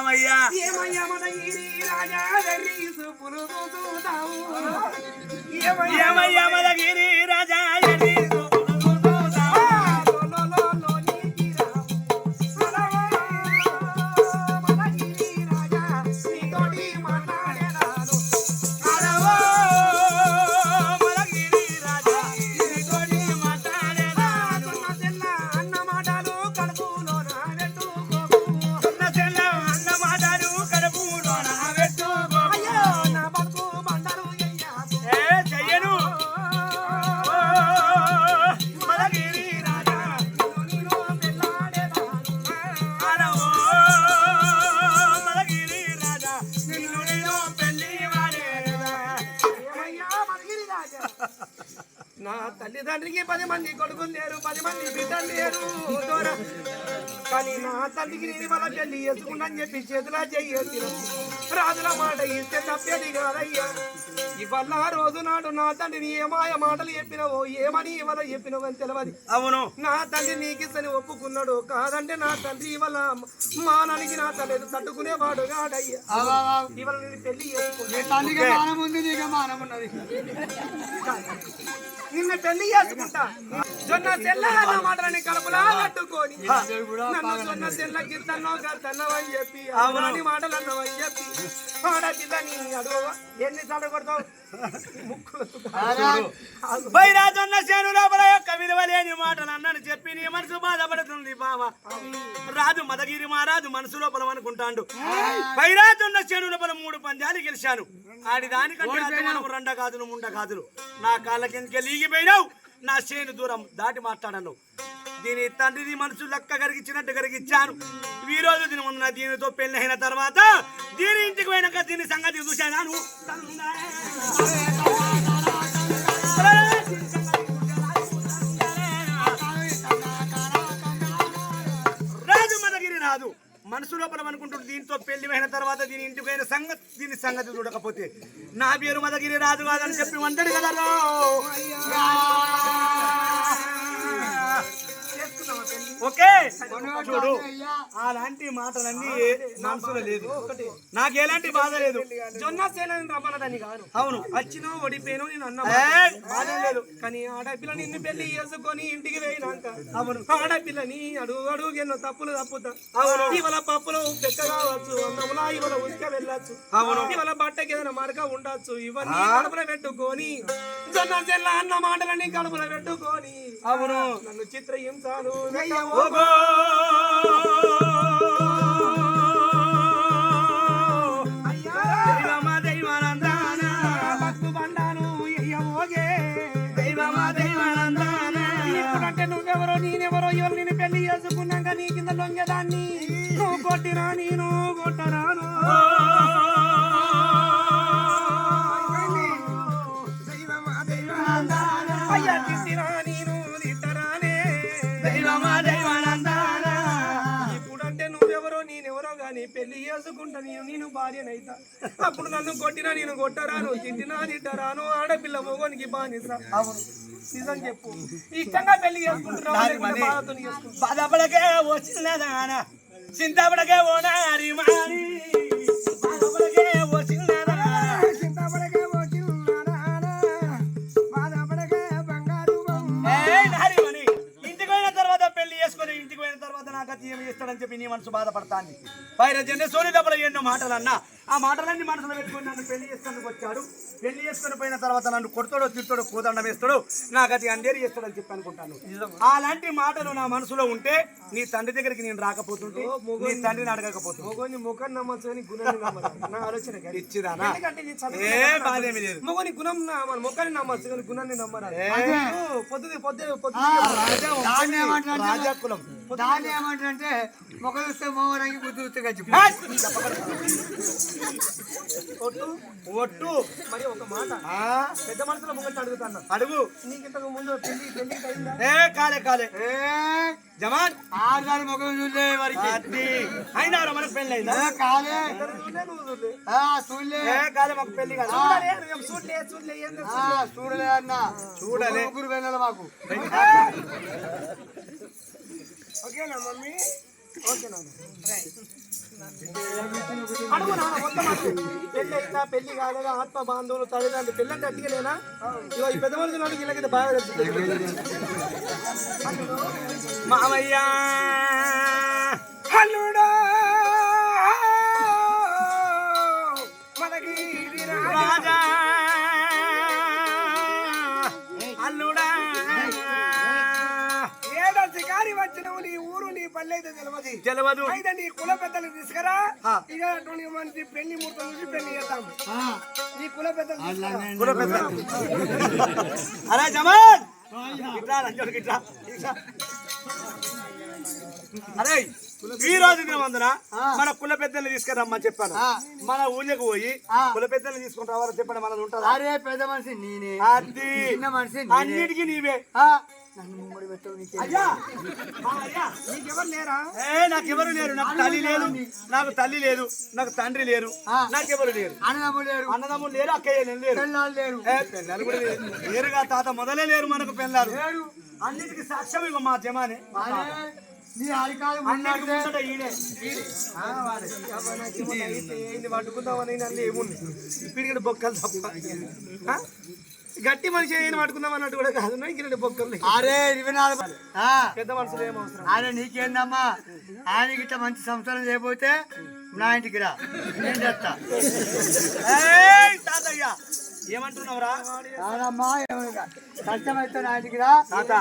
రామయ్య. ఏమయ్యా మన ఈరి రాజా ఏమయ్యా ఏమయ్య మదగిరి రాజా తండ్రికి పది మంది కొడుకులు లేరు పది మంది బిడ్డలు లేరు. కానీ నా తల్లికి నేను వాళ్ళ పెళ్ళి చేసుకున్నాను చెప్పి చేతులా చెయ్యేసి రాజుల మాట ఇస్తే తప్పేది కాదయ్యా. ఇవాళ రోజు నాడు నా తండ్రిని ఏ మాయ మాటలు చెప్పినవో ఏమని ఇవాళ చెప్పినవో అని తెలియదు అవును. నా తండ్రి నీకిస్తని ఒప్పుకున్నాడు కాదంటే నా తండ్రి ఇవాళ మానానికి నా తల్లి తట్టుకునేవాడు కాడయ్యా ఇవాళ నేను పెళ్ళి నిన్ను పెళ్ళి చేసుకుంటా. జొన్న అన్న మాటలని కలుపులా కట్టుకొని. నన్ను జొన్న తెల్ల గిత్తన్నో గత్తన్నవని చెప్పి అవరాని మాటలు అన్నవని చెప్పి ఆడపిల్లని అడుగు ఎన్ని సార్లు కొడతావు? బైరాజన్న సేను లోపల యొక్క విలువ లేని మాటలు అన్నని చెప్పి నీ మనసు బాధపడుతుంది బావ. రాజు మదగిరి మహారాజు మనసు లోపల అనుకుంటాడు. బైరాజన్న సేను లోపల మూడు పందాలు గెలిచాను. ఆడి దానికంటే రెండ కాదులు ముండ కాదులు నా కాళ్ళ కిందకి లీగిపోయినావు. నా సేను దూరం దాటి మాట్లాడను. దీని తండ్రిని మనసు లెక్క కరిగించినట్టు కరిగించాను ఈ రోజు దీని ఉన్న దీనితో పెళ్ళి అయిన తర్వాత దీని ఇంటికి పోయినాక దీని సంగతి చూశాను మనసు లోపల అనుకుంటుంది దీంతో పెళ్ళి అయిన తర్వాత దీని ఇంటికి పోయిన సంగతి దీని సంగతి చూడకపోతే. నా పేరు మదగిరి రాజు కాదని చెప్పి వంటడు కదా ఓకే? చూడు. అలాంటి మాటలన్నీ మనసులో లేదు. నాకు ఎలాంటి బాధ లేదు. జొన్న సేనని రమ్మన్నదని కాదు. అవును. వచ్చినో ఓడిపోయినో నేను అన్నా! బాధ లేదు. కానీ ఆడపిల్ల నిన్ను పెళ్ళి చేసుకొని ఇంటికి పోయినాక అవును. ఆడపిల్లని అడుగు అడుగు ఎన్నో తప్పులు తప్పుతా. అవును. ఇవాళ పప్పులో పెక్క కావచ్చు ఇవాళ ఉసుక వెళ్ళచ్చు. అవును. ఇవాళ బట్టకి ఏదైనా మరక ఉండొచ్చు. ఇవన్నీ కడుపులో పెట్టుకొని జొన్న చెల్ల అన్న మాటలని కడుపులో పెట్టుకొని. అవును. నన్ను చిత్ర నేనెవరో ఎవరు నేను పెళ్ళి చేసుకున్నాక నీ కింద లొంగేదాన్ని. నువ్వు కొట్టినా నేను కొట్టరాను. చేసుకుంటా నేను నేను భార్యనైతా. అప్పుడు నన్ను కొట్టినా నేను కొట్టరాను తిట్టినా తిట్టరాను ఆడపిల్ల మొగోనికి బానిస. నిజం చెప్పు. ఇష్టంగా పెళ్ళి చేసుకుంటున్నావా? బాధపడకే వచ్చినదాన చింతపడకే ఓ ఏమి ఇస్తాడని చెప్పి నీ మనసు బాధపడతాంది. పైన జన్మ సోని దెబ్బలు ఎన్నో మాటలు అన్నా ఆ మాటలన్నీ మనసులో పెట్టుకొని నన్ను పెళ్ళి చేసుకొని వచ్చాడు. పెళ్ళి చేసుకొని పోయిన తర్వాత నన్ను కొడతాడో తిడతాడో కోదండం వేస్తాడు నాకు అది అందేరి చేస్తాడని చెప్పి అనుకుంటాను. అలాంటి మాటలు నా మనసులో ఉంటే నీ తండ్రి దగ్గరికి నేను రాకపోతుంటే నీ తండ్రిని అడగకపోతుంది మొగోని ముఖం నమ్మచ్చు అని గుణాన్ని ఆలోచన ఏ లేదు. మొగని గుణం నమ్మచ్చు కానీ పొద్దు పొద్దు రాజా దాన్ని ఏమంటారు ఏమంటారంటే మొక్క చూస్తే మోవడానికి బుద్ధి చూస్తే గచ్చి కొట్టు ఒట్టు మరి ఒక మాట. ఆ, పెద్ద మనుషుల ముఖం అడుగుతాను అడుగు. నీకు ఇంతకు ముందు పెళ్ళి అయిందా? ఏ కాలే కాలే. జమాన్ ఆరుగారి ముఖం చూడలే వారికి అది. అయినా మనకు పెళ్ళి అయిందా? ఏ, కాలే. చూడలే, ఏ కాలే మాకు పెళ్ళి కాదు చూడలే, ఏం చూడలే అన్న. చూడలే. ముగ్గురు వెళ్ళాలి మాకు. ఓకేనా మమ్మీ? ఓకే నాన్న రైట్. అడుగు నాన్న మొత్తం అడుగు. పెళ్ళి అయిందా పెళ్ళి కాలేదా ఆత్మ బాంధవులు తల్లిదండ్రులు పెళ్ళి అంటే అట్టిగలేనా ఇగో ఈ పెద్ద మనుషులు అడిగి వీళ్ళకైతే బాగా తెలుస్తుంది. మామయ్య! అల్లుడా మనకి రాజా! తెలియదు తెలవదు. అయితే నీ కుల పెద్దలు తీసుకురా. ఇక పెళ్ళి ముహూర్తం నుంచి పెళ్ళి చేద్దాం. నీ కుల పెద్దలు అరే జమాన్ ఇట్లా రంజోడికి ఇట్లా ఇట్లా. అరే ఈ రోజు దినవందన మన కుల పెద్దల్ని తీసుకురమ్మా చెప్పాను. మన ఊళ్ళకి పోయి కుల పెద్దల్ని తీసుకుని రావాలని చెప్పండి మనది ఉంటుందా? అరే పెద్ద మనిషి నేనే. అది మనిషి. అన్నిటికీ నీవే. నన్ను ముమ్మడి నీకెవరు లేరా? నాకు తల్లి లేదు. నాకు తల్లి లేదు. నాకు తండ్రి లేరు. నాకెవరు లేరు? అన్నదమ్ములు లేరు. అన్నదమ్ములు లేరు అక్కయ్య లేరు. పిల్లలు లేరు. కూడా. లేరుగా తాత మొదలే లేరు మనకు పెళ్ళారు అన్నిటికీ సాక్ష్యం ఇక మా జమానే. పట్టుకుందామని నన్ను ఏముంది? పిడికిన బొక్కలు తప్ప? గట్టి మనిషి అయిన పట్టుకుందాం అన్నట్టు కూడా కాదు. ఇంక బొక్కలు. అరే ఇరవై నాలుగు పెద్ద మనుషులు ఏం అవసరం? అరే నీకేందమ్మా? ఆయనకి ఇట్లా మంచి సంసారం చేయబోతే నా ఇంటికి రా. నేను చేస్తా. తాతయ్య. ఏమంటున్నావురా. కష్టమైతే నా ఇంటికి రా. తాత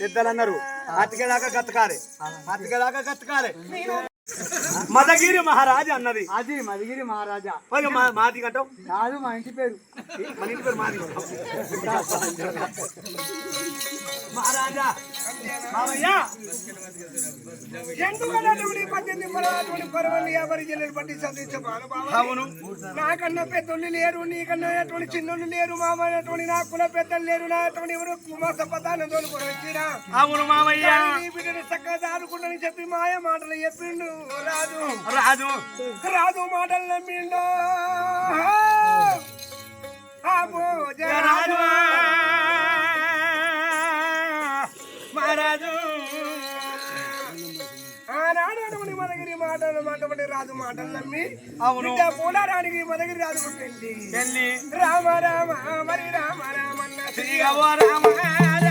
పెద్దలు అన్నారు. అతికేదాకా గతకాలే. అతికేదాకా గతకాలే. మదగిరి మహారాజు అన్నది. అది మదిగిరి మహారాజా. మాది గంటావు కాదు మా ఇంటి పేరు. మన ఇంటి పేరు మాది. మహారాజా అవును. నాకన్నా పెద్దోళ్ళు లేరు నీకన్నా అటువంటి చిన్నోళ్ళు లేరు మామ అటువంటి నా కుల పెద్దలు లేరు నా అటువంటి ఎవరు కుమార్ పదాన్ని తోలుకొని వచ్చినా? అవును మామయ్య నీ బిడ్డను చక్కగా దాదుకుంటని చెప్పి మాయ మాటలు చెప్పిండు. రాజు రాజు రాజు మాటలు నమ్మిండు రాజు మహారాజు ఆనాడు అటువంటి మదగిరి మాటలు మాటపడి రాజు మాటలు నమ్మి. అవును. పోలారానికి మదగిరి రాజు పెళ్ళి. రామ రామ మరి రామ రామన్న రామ రామ రామ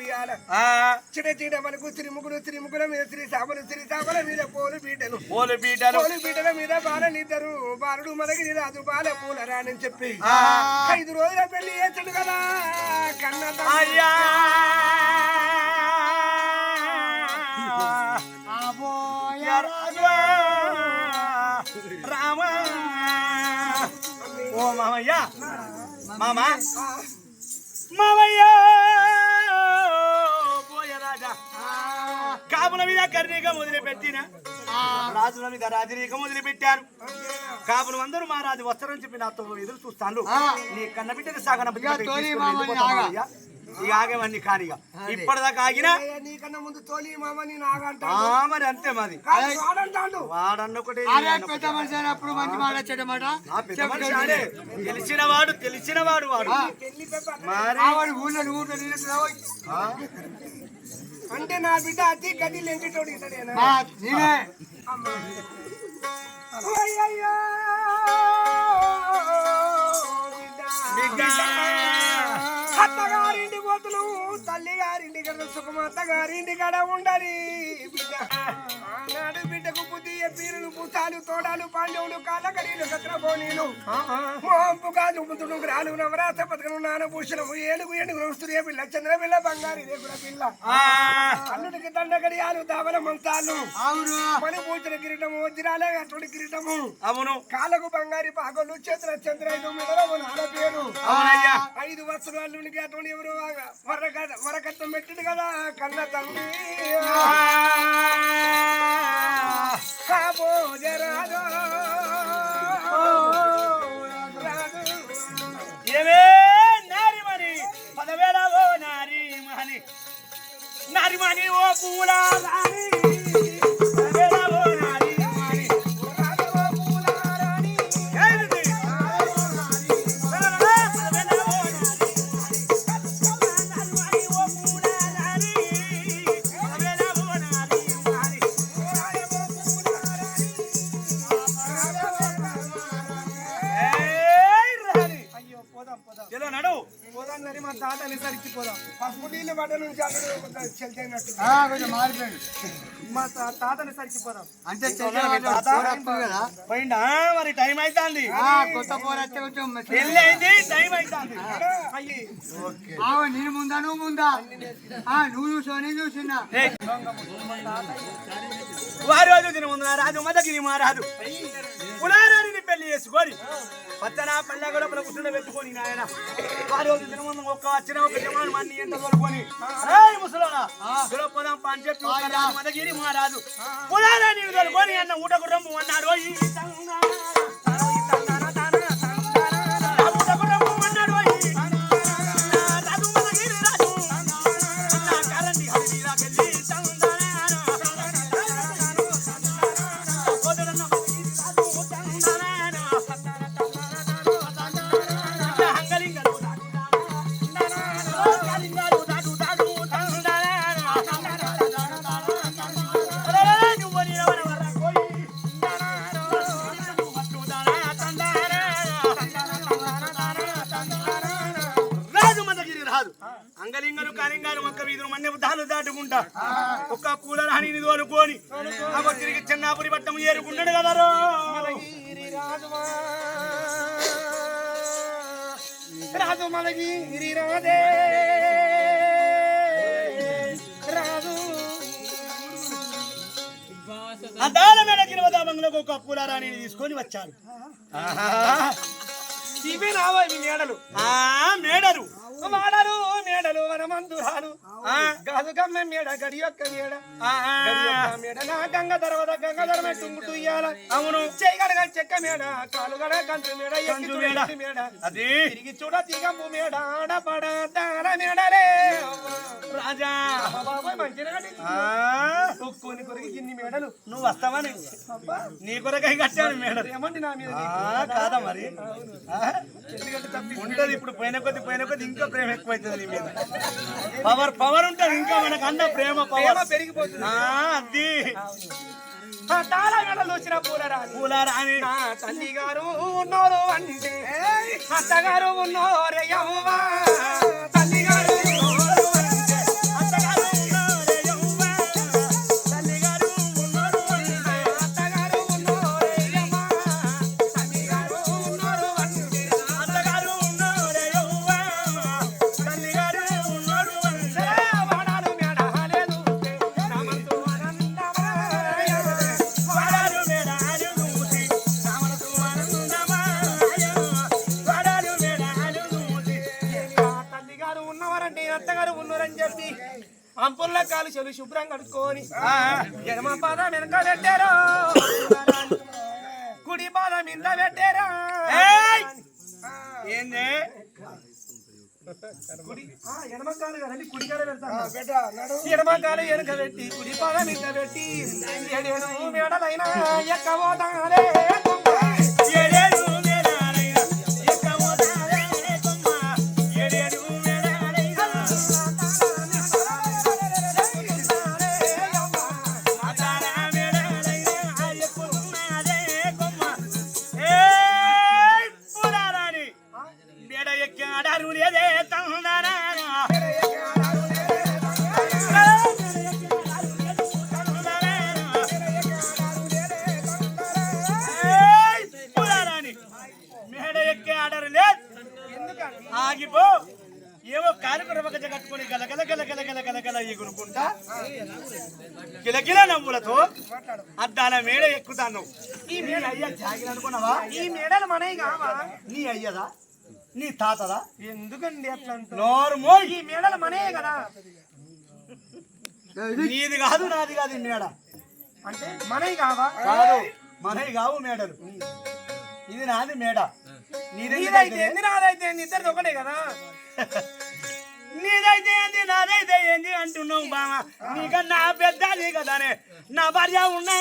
ఉయ్యాల చీడ మనకు మీద శ్రీ సాబలు శ్రీ సాబల మీద పోలు బీటలు పోలు బీటలు పోలు బీటల మీద బాలనిద్దరు బాలుడు మనకి రాజు బాల పూల రానని చెప్పి. ఐదు రోజుల పెళ్ళి చేస్తాడు కదా కన్న. అయ్యా. రాజు. రామ. ఓ మామయ్య. మామ. మామయ్య. కాపుల మీద కర్ణీక మొదలుపెట్టిన? రాజుల మీద రాజరీక మొదలుపెట్టారు. కాపులు అందరూ మా రాజు వస్తారని చెప్పి నాతో ఎదురు చూస్తాను నీ కన్న బిడ్డని సాగన ఇక ఆగేవన్నీ కానిగా. ఇప్పటిదాకా ఆగినా? నీకన్నా ముందు తోలి మామ నేను ఆగంటా ఆ, మరి అంతే మరి వాడంటాడు. వాడన్న ఒకటే అరే పెద్ద మనిషి అయినప్పుడు మంచి మాట చెడ్డ మాట ఆ పెద్ద మనిషి ఆడే. తెలిసిన వాడు తెలిసిన వాడు వాడు. మరి? ఊళ్ళో నువ్వు. అంటే నా బిడ్డ అతి గది లెంకిటోడు నేనే. అత్తగారింటి తల్లి గారింటి కడ సుఖమ అత్తగారింటి కడ ఉండని బిడ్డ. బిడ్డకు బుద్ధి పీరులు పుస్తాలు తోడాలు పాండవులు కాళ్ళకడీలు కత్రపోనీలు మోంపు కాదు ముద్దుడు గ్రాలు నవరాత్ర పథకం నానభూషణము ఏనుగు ఏనుగు సూర్య పిల్ల చంద్ర పిల్ల బంగారు రేపుల పిల్ల. అల్లుడికి దండ గడియాలు దావల అవును. మణి పూచిన కిరీటము వజ్రాలే అటువంటి కిరీటము. అవును. కాళ్ళకు బంగారి పాకలు చేతుల మెడలో నాన్న పేరు. ఐదు వస్తువులు అల్లునికి అటువంటి ఎవరు వరకట్నం పెట్టింది కదా కన్న తండ్రి. పోదాం పోదాం. ఎలా నడు. పోదాం నరి మా తాత అనేసరికి పోదాం. పసుపు నీళ్ళు పడ్డ నుంచి అక్కడ చెల్తైనట్టు ఆ, కొంచెం మారిపోయింది మా తాత అనేసరికి పోదాం. అంటే మరి టైం అవుతుంది ఆ, కొత్త పోరు కొంచెం మెచ్చ- పెళ్ళి అయింది టైం అవుతుంది నేను ముందా నువ్వు ముందా? ఆ, నువ్వు చూసా నేను చూసినా. వారి రోజు దిన రాజు మదగిరి మహారాజు పులారాన్ని పెళ్ళి చేసుకొని పచ్చన పల్లె కూడా కూర్చుండ పెట్టుకొని నాయన వారి రోజు దిన ముందు ఒక్క వచ్చిన ఒక జమాను మంది ఎంత ముసలోడా సులభపదం పని చెప్పి మదగిరి మహారాజు పులారాన్ని తోలుకొని అన్న ఊటకు రమ్ము అన్నాడు దాటుకుంటా. ఒక్క పూల రాణిని తోలుకొని అగో తిరిగి చెన్నాపురి పట్టం ఏరుకున్నాడు కదా రాజు మలగిరి రాదే రాజు. ఆ దాల మేడ కిరవదామంలో ఒక పూల రాణిని తీసుకొని వచ్చాడు. ఇవే రావా ఇవి మేడలు? ఆ మేడలు. మాడలు మేడలు వనమందురాలు. ఆ, గాజు గమ్మె మేడ గడి యొక్క మేడ. మేడ నా గంగ దర్వద గంగ ధర్మ టుంగుటు ఇయ్యాల. అవును. చేయగడగ చెక్క మేడ కాలుగడ కంచు మేడ ఎక్కి మేడ. మేడ. అది. తిరిగి చూడ తీగంపు మేడ ఆడపడ తార మేడలే. రాజా. బాబాయ్ ఆ, ఒక్కొని కొరికి ఇన్ని మేడలు. నువ్వు వస్తావని నీ కొరకై కట్టాను మేడలు ఏమండి నా మీద కాదా మరి? ఉంటది ఇప్పుడు పోయిన కొద్ది పోయిన కొద్ది ఇంకా ప్రేమ ఎక్కువైతుంది నీ మీద. పవర్ పవర్ ఉంటది ఇంకా మనకు అన్న ప్రేమ ప్రేమ పవర్. పెరిగిపోతుంది. అది. ఆ తాళ మేడలు వచ్చిన తల్లి గారు ఉన్నోరు అంటే అత్తగారు ఉన్నోరే గారు ఉన్నవారంటే అత్తగారు ఉన్నారని చెప్పి అంపుల్ల కాలు చెలు శుభ్రం కడుక్కొని ఎడమ పాదం వెనక పెట్టారు కుడి పాదం ఇంత పెట్టారా ఏయ్! ఏంది కుడి ఆ, ఎడమ కాలు కదండి కుడి కాలు పెడతాను ఎడమ కాలు వెనుక పెట్టి కుడి పాదం మీద పెట్టి ఏడేడు మేడలైనా ఎక్కబోతానే మనవి కావా నీ అయ్యదా? నీ తాతదా? ఎందుకండి అట్లా అంటారు? నోరు మోయి. ఈ మేడలు మనయే కదా. నీది కాదు నాది కాదు మేడ. అంటే మనవి కావా? కాదు మనవి కావు మేడలు. ఇది నాది మేడ. నీది నీదైతే ఏంది నాదైతే ఏంది? ఇద్దరిది ఒకటే కదా. నీదైతే ఏంది నాదైతే ఏంది అంటున్నావు బామ నీకన్నా పెద్దది కదానే నా. భార్య ఉన్నా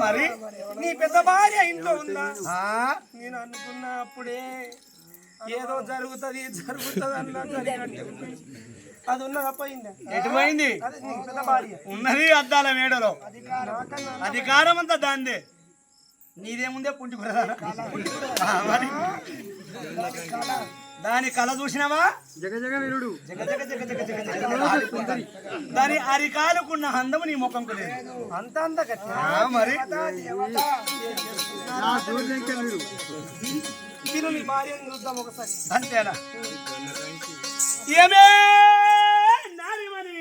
మరి నీ పెద్ద భార్య ఇంట్లో ఉందా? నేను అనుకున్న అప్పుడే ఏదో జరుగుతుంది జరుగుతుంది అన్నా జరిగినట్టు అది ఉన్నదా? పోయిందా? ఎటుపోయింది? అదే నీకు పెద్ద భార్య. ఉన్నది అద్దాల మేడలో. నాకన్నా అధికారం అంతా దాందే. నీదేముందే పుంటి ప్రధాన మరి. దాని కళ చూసినావా? జగ జగ వీరుడు. దాని అరికాలుకున్న అందము నీ లేదు. అంత అంత మరి? నా సూర్యంక వీరు మీరు నీ భార్యను చూద్దాం ఒకసారి. అంతేనా? ఏమే? నారిమణి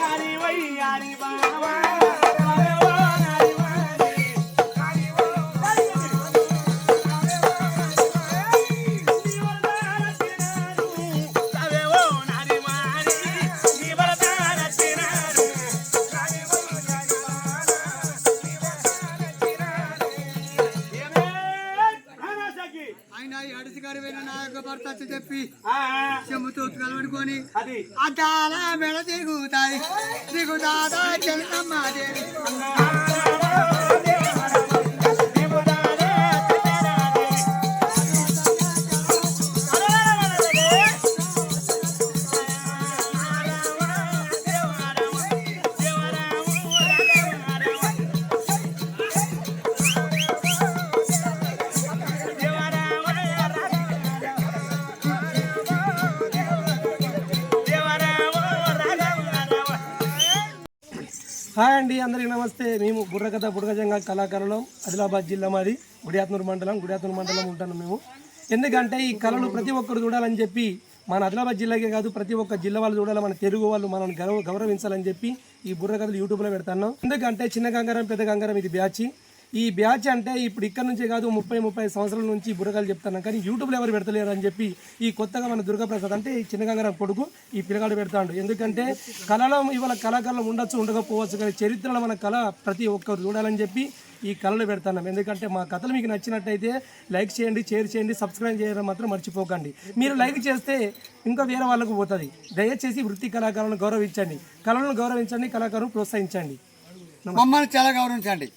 నారి వయ్యారి బావా. దిగుతాదా చెల్లమ్మ దేవి నమస్తే మేము బుర్రకథ బుడగజంగా కళాకారులం ఆదిలాబాద్ జిల్లా మాది గుడియాత్నూరు మండలం గుడియాత్నూరు మండలం ఉంటాను మేము. ఎందుకంటే ఈ కళలు ప్రతి ఒక్కరు చూడాలని చెప్పి మన ఆదిలాబాద్ జిల్లాకే కాదు ప్రతి ఒక్క జిల్లా వాళ్ళు చూడాలి మన తెలుగు వాళ్ళు మనల్ని గౌరవ గౌరవించాలని చెప్పి ఈ బుర్రకథలు యూట్యూబ్లో పెడతాను. ఎందుకంటే చిన్న గంగారం పెద్ద గంగారం ఇది బ్యాచి. ఈ బ్యాచ్ అంటే ఇప్పుడు ఇక్కడ నుంచే కాదు ముప్పై ముప్పై సంవత్సరాల నుంచి బుర్రకాలు చెప్తాను కానీ యూట్యూబ్లో ఎవరు పెడతలేరు అని చెప్పి ఈ కొత్తగా మన దుర్గాప్రసాద్ అంటే ఈ చిన్నగంగారం కొడుకు ఈ పిల్లగాడు పెడతాడు. ఎందుకంటే కళలో ఇవాళ కళాకారులు ఉండొచ్చు ఉండకపోవచ్చు కానీ చరిత్రలో మన కళ ప్రతి ఒక్కరు చూడాలని చెప్పి ఈ కళలు పెడతాను ఎందుకంటే మా కథలు మీకు నచ్చినట్టయితే లైక్ చేయండి షేర్ చేయండి సబ్స్క్రైబ్ చేయడం మాత్రం మర్చిపోకండి. మీరు లైక్ చేస్తే ఇంకా వేరే వాళ్ళకు పోతుంది. దయచేసి వృత్తి కళాకారులను గౌరవించండి. కళలను గౌరవించండి కళాకారులను ప్రోత్సహించండి. మమ్మల్ని చాలా గౌరవించండి.